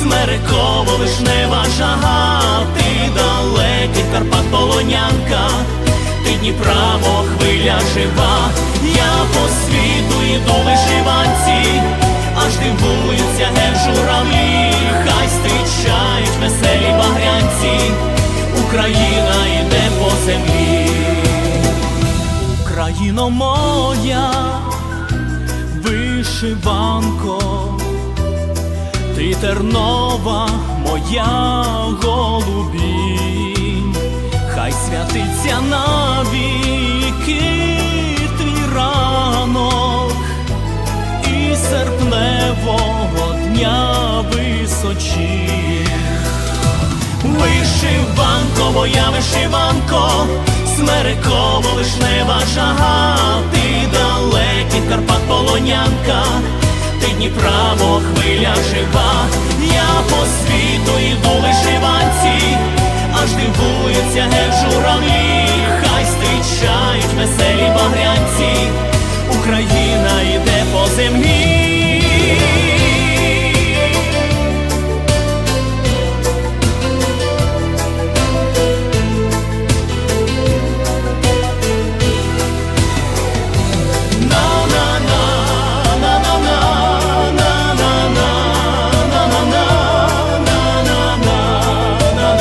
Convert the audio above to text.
смереково вишнева жага, ти далекий Карпат полонянка, ти Дніпра, мов хвиля жива, я по світу іду в вишиванці, аж дивуються журавлі, хай зустрічають веселі багрянці, Україна йде по землі, Україно моя вишиванко, ти тернова моя голубінь, хай святиться навіки твій ранок і серпневого дня височі. Вишиванко, моя вишиванко, смереково вишнева жага, ти далекий Карпат полонянка, ти Дніпра, мов хвиля жива, я по світу